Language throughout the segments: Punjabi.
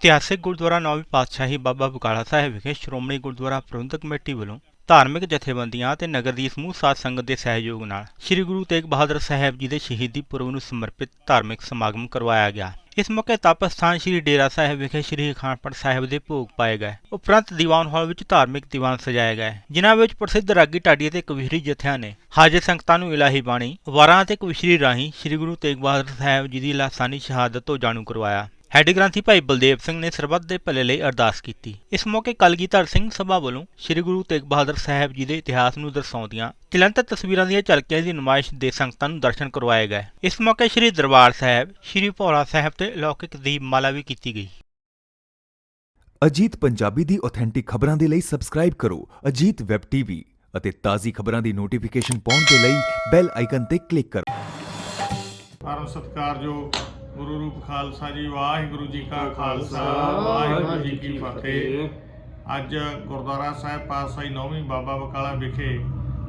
ਇਤਿਹਾਸਿਕ ਗੁਰਦੁਆਰਾ ਨੌਵੀਂ ਪਾਤਸ਼ਾਹੀ ਬਾਬਾ ਬਕਾਲਾ ਸਾਹਿਬ ਵਿਖੇ ਸ਼੍ਰੋਮਣੀ ਗੁਰਦੁਆਰਾ ਪ੍ਰਬੰਧਕ ਕਮੇਟੀ ਵੱਲੋਂ ਧਾਰਮਿਕ ਜਥੇਬੰਦੀਆਂ ਅਤੇ ਨਗਰ ਦੀ ਸਮੂਹ ਸਾਧ ਸੰਗਤ ਦੇ ਸਹਿਯੋਗ ਨਾਲ ਸ੍ਰੀ ਗੁਰੂ ਤੇਗ ਬਹਾਦਰ ਸਾਹਿਬ ਜੀ ਦੇ ਸ਼ਹੀਦੀ ਪੁਰਬ ਨੂੰ ਸਮਰਪਿਤ ਧਾਰਮਿਕ ਸਮਾਗਮ ਕਰਵਾਇਆ ਗਿਆ। ਇਸ ਮੌਕੇ ਤਪ ਸਥਾਨ ਸ੍ਰੀ ਡੇਰਾ ਸਾਹਿਬ ਵਿਖੇ ਸ੍ਰੀ ਅਖੰਡ ਸਾਹਿਬ ਦੇ ਭੋਗ ਪਾਏ ਗਏ। ਉਪਰੰਤ ਦੀਵਾਨ ਹਾਲ ਵਿੱਚ ਧਾਰਮਿਕ ਦੀਵਾਨ ਸਜਾਏ ਗਏ, ਜਿਨ੍ਹਾਂ ਵਿੱਚ ਪ੍ਰਸਿੱਧ ਰਾਗੀ ਢਾਡੀ ਅਤੇ ਕਵਿਸ਼ਰੀ ਜਥਿਆਂ ਨੇ ਹਾਜ਼ਰ ਸੰਗਤਾਂ ਨੂੰ ਇਲਾਹੀ ਬਾਣੀ, ਵਾਰਾਂ ਅਤੇ ਕਵਿਸ਼ਰੀ ਰਾਹੀਂ ਸ੍ਰੀ ਗੁਰੂ ਤੇਗ ਬਹਾਦਰ ਸਾਹਿਬ ਜੀ ਦੀ ਲਾਸਾਨੀ ਸ਼ਹਾਦਤ ਤੋਂ ਜਾਣੂ ਕਰਵਾਇਆ। ਹੈਡ ਗ੍ਰੰਥੀ ਭਾਈ ਬਲਦੇਵ ਸਿੰਘ ਨੇ ਸਰਬੱਤ ਦੇ ਭਲੇ ਲਈ ਅਰਦਾਸ ਕੀਤੀ। ਇਸ ਮੌਕੇ ਕਲਗੀਧਰ ਸਿੰਘ ਸਭਾ ਵੱਲੋਂ ਸ੍ਰੀ ਗੁਰੂ ਤੇਗ ਬਹਾਦਰ ਸਾਹਿਬ ਜੀ ਦੇ ਇਤਿਹਾਸ ਨੂੰ ਦਰਸਾਉਂਦੀਆਂ ਚਲੰਤ ਤਸਵੀਰਾਂ ਦੀਆਂ ਝਲਕੀਆਂ ਦੀ ਨੁਮਾਇਸ਼ ਦੇ ਸੰਗਤਾਂ ਨੂੰ ਦਰਸ਼ਨ ਕਰਵਾਏ ਗਏ। ਇਸ ਮੌਕੇ ਸ੍ਰੀ ਦਰਬਾਰ ਸਾਹਿਬ ਸ੍ਰੀ ਭੋਲਾ ਸਾਹਿਬ ਤੇ ਲੌਕਿਕ ਦੀਪਮਾਲਾ ਵੀ ਕੀਤੀ ਗਈ। ਅਜੀਤ ਪੰਜਾਬੀ ਦੀ ਆਥੈਂਟਿਕ ਖਬਰਾਂ ਦੇ ਲਈ ਸਬਸਕ੍ਰਾਈਬ ਕਰੋ ਅਜੀਤ ਵੈਬ ਟੀਵੀ ਅਤੇ ਤਾਜ਼ੀ ਖਬਰਾਂ ਦੀ ਨੋਟੀਫਿਕੇਸ਼ਨ ਪਾਉਣ ਦੇ ਲਈ ਬੈਲ ਆਈਕਨ ਤੇ ਕਲਿੱਕ ਕਰੋ। ਪਰਮ ਸਤਿਕਾਰਯੋਗ ਗੁਰੂ ਰੂਪ ਖਾਲਸਾ ਜੀ ਵਾਹਿਗੁਰੂ ਜੀ ਕਾ ਖਾਲਸਾ ਵਾਹਿਗੁਰੂ ਜੀ ਕੀ ਫਤਿਹ। ਅੱਜ ਗੁਰਦੁਆਰਾ ਸਾਹਿਬ ਪਾਤਸ਼ਾਹੀ ਨੌਵੀਂ ਬਾਬਾ ਬਕਾਲਾ ਵਿਖੇ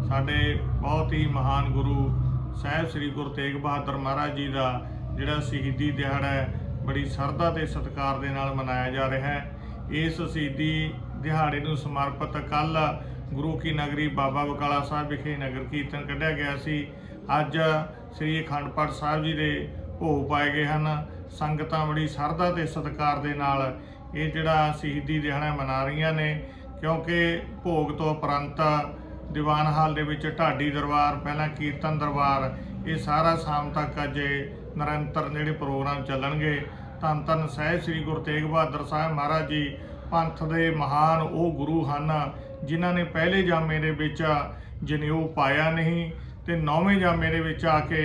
ਸਾਡੇ ਬਹੁਤ ਹੀ ਮਹਾਨ ਗੁਰੂ ਸਾਹਿਬ ਸ੍ਰੀ ਗੁਰੂ ਤੇਗ ਬਹਾਦਰ ਮਹਾਰਾਜ ਜੀ ਦਾ ਜਿਹੜਾ ਸ਼ਹੀਦੀ ਦਿਹਾੜਾ ਹੈ ਬੜੀ ਸਰਦਾ ਤੇ ਸਤਿਕਾਰ ਦੇ ਨਾਲ ਮਨਾਇਆ ਜਾ ਰਿਹਾ ਹੈ। ਇਸ ਸ਼ਹੀਦੀ ਦਿਹਾੜੇ ਨੂੰ ਸਮਰਪਿਤ ਕੱਲ ਗੁਰੂ ਕੀ ਨਗਰੀ ਬਾਬਾ ਬਕਾਲਾ ਸਾਹਿਬ ਵਿਖੇ ਨਗਰ ਕੀਰਤਨ ਕੱਢਿਆ ਗਿਆ ਸੀ। ਅੱਜ ਸ੍ਰੀ ਅਖੰਡ ਪਾਠ ਸਾਹਿਬ ਜੀ ਦੇ ਭੋਗ ਪਾਏ ਗਏ ਹਨ। ਸੰਗਤਾਂ ਬੜੀ ਸਰਦਾ ਤੇ ਸਤਿਕਾਰ ਦੇ ਨਾਲ ਇਹ ਜਿਹੜਾ ਸ਼ਹੀਦੀ ਦਿਹਾੜਾ ਮਨਾ ਰਹੀਆਂ ਨੇ, ਕਿਉਂਕਿ ਭੋਗ ਤੋਂ ਉਪਰੰਤ ਦੀਵਾਨ ਹਾਲ ਦੇ ਵਿੱਚ ਢਾਡੀ ਦਰਬਾਰ, ਪਹਿਲਾਂ ਕੀਰਤਨ ਦਰਬਾਰ, ਇਹ ਸਾਰਾ ਸ਼ਾਮ ਤੱਕ ਅੱਜ ਨਿਰੰਤਰ ਜਿਹੜੇ ਪ੍ਰੋਗਰਾਮ ਚੱਲਣਗੇ। ਧੰਨ ਧੰਨ ਸਾਹਿਬ ਸ੍ਰੀ ਗੁਰੂ ਤੇਗ ਬਹਾਦਰ ਸਾਹਿਬ ਮਹਾਰਾਜ ਜੀ, ਪੰਥ ਦੇ ਮਹਾਨ ਉਹ ਗੁਰੂ ਹਨ, ਜਿਨ੍ਹਾਂ ਨੇ ਪਹਿਲੇ ਜਾਮੇ ਦੇ ਵਿੱਚ ਜਨੇਊ ਪਾਇਆ ਨਹੀਂ ਤੇ ਨੌਵੇਂ ਜਾਮੇ ਦੇ ਵਿੱਚ ਆ ਕੇ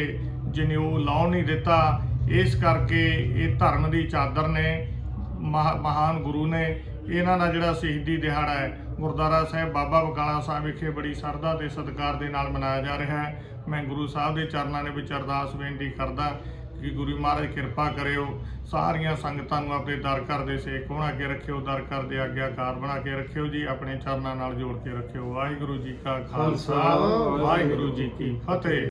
ਜਨੇਊ ਲਾਉਣ ਨਹੀਂ ਦਿੱਤਾ। ਇਸ ਕਰਕੇ ਇਹ ਧਰਮ ਦੀ ਚਾਦਰ ਨੇ ਮਹਾ- ਮਹਾਨ ਗੁਰੂ ਨੇ ਇਹਨਾਂ ਦਾ ਜਿਹੜਾ ਸ਼ਹੀਦੀ ਦਿਹਾੜਾ ਹੈ ਗੁਰਦੁਆਰਾ ਸਾਹਿਬ ਬਾਬਾ ਬਕਾਲਾ ਸਾਹਿਬ ਵਿਖੇ ਬੜੀ ਸਰਦਾ ਤੇ ਸਤਿਕਾਰ ਦੇ ਨਾਲ ਮਨਾਇਆ ਜਾ ਰਿਹਾ ਹੈ। ਮੈਂ ਗੁਰੂ ਸਾਹਿਬ ਦੇ ਚਰਨਾਂ ਦੇ ਵਿੱਚ ਅਰਦਾਸ ਬੇਨਤੀ ਕਰਦਾ ਕਿ ਗੁਰੂ ਮਹਾਰਾਜ ਕਿਰਪਾ ਕਰਿਓ ਸਾਰੀਆਂ ਸੰਗਤਾਂ ਨੂੰ ਆਪਣੇ ਦਰ ਘਰ ਦੇ ਸੇਕ ਹੋਣਾ ਅੱਗੇ ਰੱਖਿਓ ਦਰ ਘਰ ਦੇ ਆਗਿਆਕਾਰ ਬਣਾ ਕੇ ਰੱਖਿਓ ਜੀ ਆਪਣੇ ਚਰਨਾਂ ਨਾਲ ਜੋੜ ਕੇ ਰੱਖਿਓ। ਵਾਹਿਗੁਰੂ ਜੀ ਕਾ ਖਾਲਸਾ ਵਾਹਿਗੁਰੂ ਜੀ ਕੀ ਫਤਿਹ।